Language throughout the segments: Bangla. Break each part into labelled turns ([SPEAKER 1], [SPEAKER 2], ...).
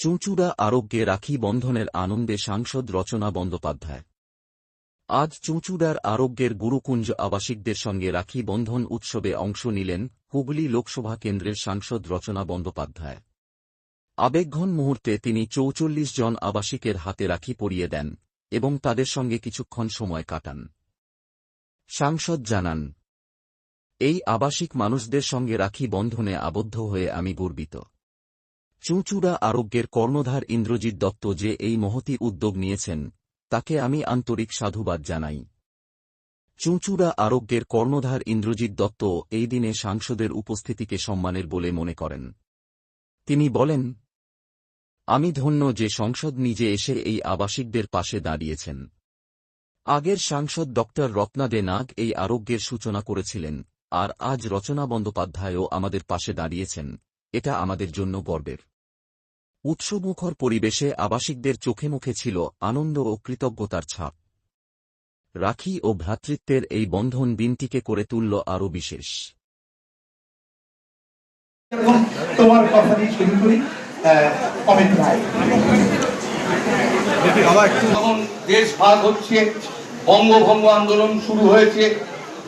[SPEAKER 1] চুঁচুড়া আরোগ্যে রাখি বন্ধনের আনন্দে সাংসদ রচনা বন্দ্যোপাধ্যায়। আজ চুঁচুড়ার আরোগ্যের গুরুকুঞ্জ আবাসিকদের সঙ্গে রাখি বন্ধন উৎসবে অংশ নিলেন হুগলি লোকসভা কেন্দ্রের সাংসদ রচনা বন্দ্যোপাধ্যায়। আবেগঘন মুহূর্তে তিনি চৌচল্লিশ জন আবাসিকের হাতে রাখি পরিয়ে দেন এবং তাদের সঙ্গে কিছুক্ষণ সময় কাটান। সাংসদ জানান, এই আবাসিক মানুষদের সঙ্গে রাখি বন্ধনে আবদ্ধ হয়ে আমি গর্বিত। চুঁচুড়া আরোগ্যের কর্ণধার ইন্দ্রজিৎ দত্ত যে এই মহতি উদ্যোগ নিয়েছেন, তাকে আমি আন্তরিক সাধুবাদ জানাই। চুঁচুড়া আরোগ্যের কর্ণধার ইন্দ্রজিৎ দত্ত এই দিনে সাংসদের উপস্থিতিকে সম্মানের বলে মনে করেন। তিনি বলেন, আমি ধন্য যে সংসদ নিজে এসে এই আবাসিকদের পাশে দাঁড়িয়েছেন। আগের সাংসদ ড রত্না দে নাগ এই আরোগ্যের সূচনা করেছিলেন, আর আজ রচনা বন্দ্যোপাধ্যায়ও আমাদের পাশে দাঁড়িয়েছেন। এটা আমাদের জন্য গর্বের। উৎসবমুখর পরিবেশে আবাসিকদের চোখে মুখে ছিল আনন্দ ও কৃতজ্ঞতার ছাপ। রাখি ও ভ্রাতৃত্বের এই বন্ধন দিনটিকে করে তুলল আরও বিশেষ।
[SPEAKER 2] তোমার কথা দিয়ে শুরু করি অমিত রায়
[SPEAKER 3] যখন দেশ ভাগ হচ্ছে বঙ্গভঙ্গ আন্দোলন শুরু হয়েছে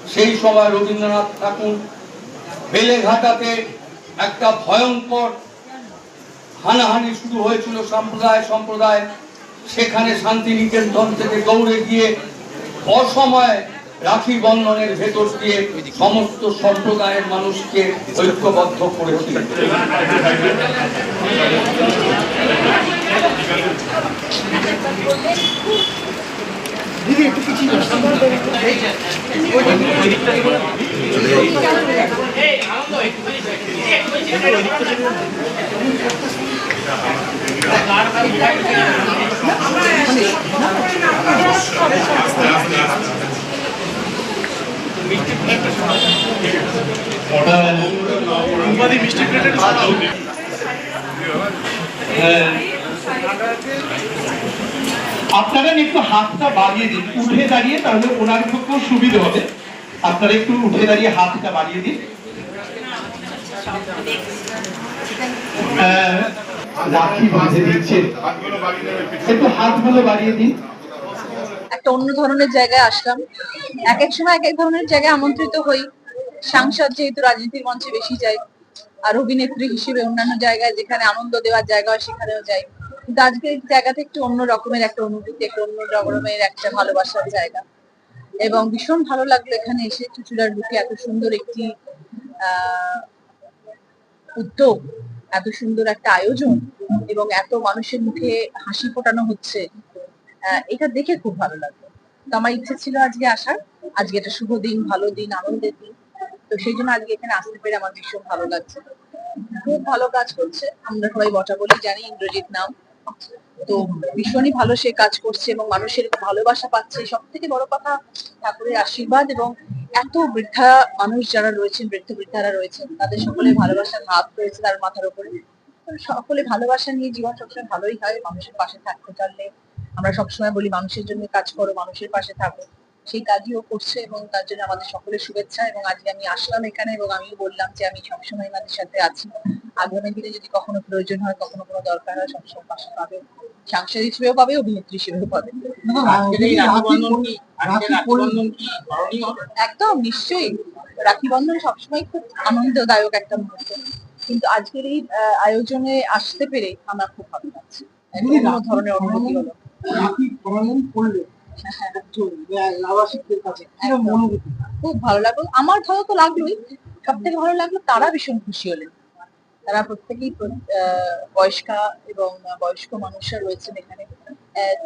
[SPEAKER 3] সেই সময় রবীন্দ্রনাথ ঠাকুর বেলেঘাটাতে একটা ভয়ঙ্কর হানাহানি শুরু হয়েছিল সম্প্রদায় সম্প্রদায়। সেখানে শান্তিনিকেতন থেকে দৌড়ে গিয়ে অসময়ে রাখি বন্ধনের ভেতর দিয়ে সমস্ত সম্প্রদায়ের মানুষকে ঐক্যবদ্ধ করেছিল।
[SPEAKER 2] আপনারা একটু হাতটা বাড়িয়ে দিন, উঠে দাঁড়িয়ে তাহলে ওনার পক্ষেও সুবিধা হবে। আপনারা একটু উঠে দাঁড়িয়ে হাতটা বাড়িয়ে দিন। রাখি বাঁধে দিচ্ছেন একটু হাতগুলো বাড়িয়ে দিন।
[SPEAKER 4] একটা অন্য ধরনের জায়গায় আসলাম। এক এক সময় এক এক ধরনের জায়গায় আমন্ত্রিত হই। সাংসদ যেহেতু রাজনীতির মঞ্চে বেশি যাই আর অভিনেত্রী হিসেবে অন্যান্য জায়গায় যেখানে আনন্দ দেওয়ার জায়গা হয় সেখানেও যাই। কিন্তু আজকে এই জায়গাটা একটু অন্য রকমের একটা অনুভূতি, একটা অন্য রকমের একটা ভালোবাসার জায়গা। এবং ভীষণ ভালো লাগল এখানে এসে। চুচুড়ার বুকে এত সুন্দর একটি, আহ, উদ্যোগ। এত সুন্দর একটা আয়োজন এবং এত মানুষের মুখে হাসি ফোটানো হচ্ছে এটা দেখে খুব ভালো লাগল। তো আমার ইচ্ছে ছিল আজকে আসার। আজকে একটা শুভ দিন, ভালো দিন, আনন্দের দিন। তো সেই জন্য আজকে এখানে আসতে পেরে আমার ভীষণ ভালো লাগছে। খুব ভালো কাজ করছে। আমরা সবাই বটা বলি জানি ইন্দ্রজিৎ নাম। তো ভীষণই ভালো সে কাজ করছে এবং মানুষের ভালোবাসা পাচ্ছে। সব থেকে বড় কথা ঠাকুরের আশীর্বাদ এবং এত বৃদ্ধা মানুষ যারা রয়েছেন, বৃদ্ধ বৃদ্ধারা রয়েছেন, তাদের সকলে ভালোবাসার হাত রয়েছে তার মাথার উপরে। সকলে ভালোবাসা নিয়ে জীবন সবসময় ভালোই হয়, মানুষের পাশে থাকতে পারলে আমরা সবসময় বলি, মানুষের জন্য কাজ করো, মানুষের পাশে থাকো। সেই কাজই করছে এবং তার জন্য আমাদের সকলের শুভেচ্ছা এবং আজকে আমি আসলাম এখানে এবং আমিও বললাম যে আমি সবসময় আমাদের সাথে আছি। আগামী দিনে যদি কখনো প্রয়োজন হয় কখনো কোনো দরকার হয় সবসময় পাশে পাবে। সাংসদ হিসেবেও পাবে অভিনেত্রী হিসেবেও পাবে। একদম নিশ্চয়ই। রাখি বন্ধন সবসময় খুব আনন্দদায়ক একটা মুহূর্ত। কিন্তু আজকের এই আয়োজনে আসতে পেরে আমার খুব ভালো লাগছে। একটা ধরনের অনুভূতি হলো।
[SPEAKER 2] কাছে কীরকম অনুভূতি?
[SPEAKER 4] খুব ভালো লাগল। আমার ভালো তো লাগলোই। সব থেকে ভালো লাগল তারা ভীষণ খুশি হলেন। তারা প্রত্যেকেই বয়স্কা এবং বয়স্ক মানুষরা রয়েছেন এখানে।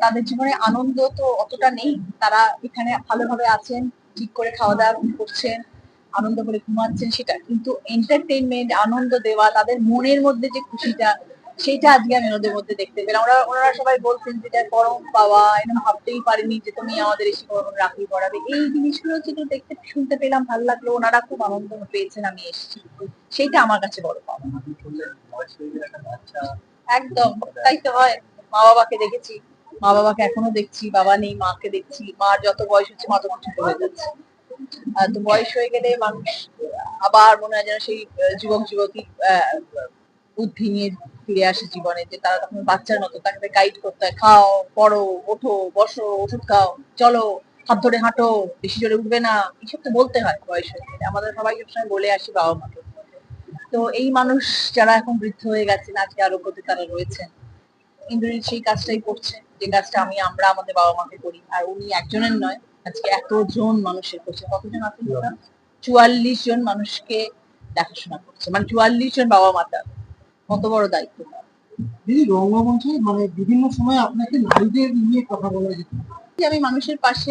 [SPEAKER 4] তাদের জীবনে আনন্দ তো অতটা নেই। তারা এখানে ভালোভাবে আছেন, ঠিক করে খাওয়া দাওয়া করছেন, আনন্দ করে ঘুমাচ্ছেন সেটা। কিন্তু এন্টারটেইনমেন্ট আনন্দ দেওয়া, তাদের মনের মধ্যে যে খুশিটা সেটা আজকে আমি ওদের মধ্যে দেখতে পেলাম। ওরা, ওনারা সবাই বলছেন যেটা পরম পাওয়া এরকম ভাবতেই পারিনি যে তুমি আমাদের এসে কখন রাখি পড়াবে এই জিনিসগুলো যেগুলো দেখতে, শুনতে পেলাম, ভালো লাগল, ওনারা খুব আনন্দ পেয়েছেন, আমি এসেছি। সেইটা আমার কাছে বড় পাওয়া। একদম, তাই তো হয়। মা বাবাকে দেখেছি মা বাবাকে এখনও দেখছি, বাবা নেই, মাকে দেখছি। মার যত বয়স হচ্ছে, মা তত ছোট হয়ে যাচ্ছে। তো বয়স হয়ে গেলে মানুষ আবার মনে হয় যেন সেই যুবক যুবতী বুদ্ধি নিয়ে ফিরে আসে জীবনে যে তারা তখন বাচ্চার মতো তাকে গাইড করতে হয় খাও পড়ো ওঠো বসো ওষুধ খাও চলো হাত ধরে হাঁটো বেশি জোরে উঠবে না এইসব তো বলতে হয় বয়স। হয়ে আমাদের সবাই সবসময় বলে আসি বাবা মাকে তো এই মানুষ যারা এখন বৃদ্ধ হয়ে গেছেন আজকে আরও আরোগ্যতে তারা রয়েছেন। ইন্দ্রজিৎ সেই কাজটাই করছে যে কাজটা আমি আমরা আমাদের বাবা মাকে করি আর উনি একজনের নয় আজকে এতজন মানুষের করছে। কতজন আছেন ওরা? চুয়াল্লিশ জন মানুষকে দেখাশোনা করছে। মানে চুয়াল্লিশ জন বাবা মাতা কত বড় দায়িত্ব?
[SPEAKER 5] দিদি রঙ্গমঞ্চে মানে বিভিন্ন সময় আপনাকে নারীদের নিয়ে কথা বলা যেত।
[SPEAKER 4] আমি মানুষের পাশে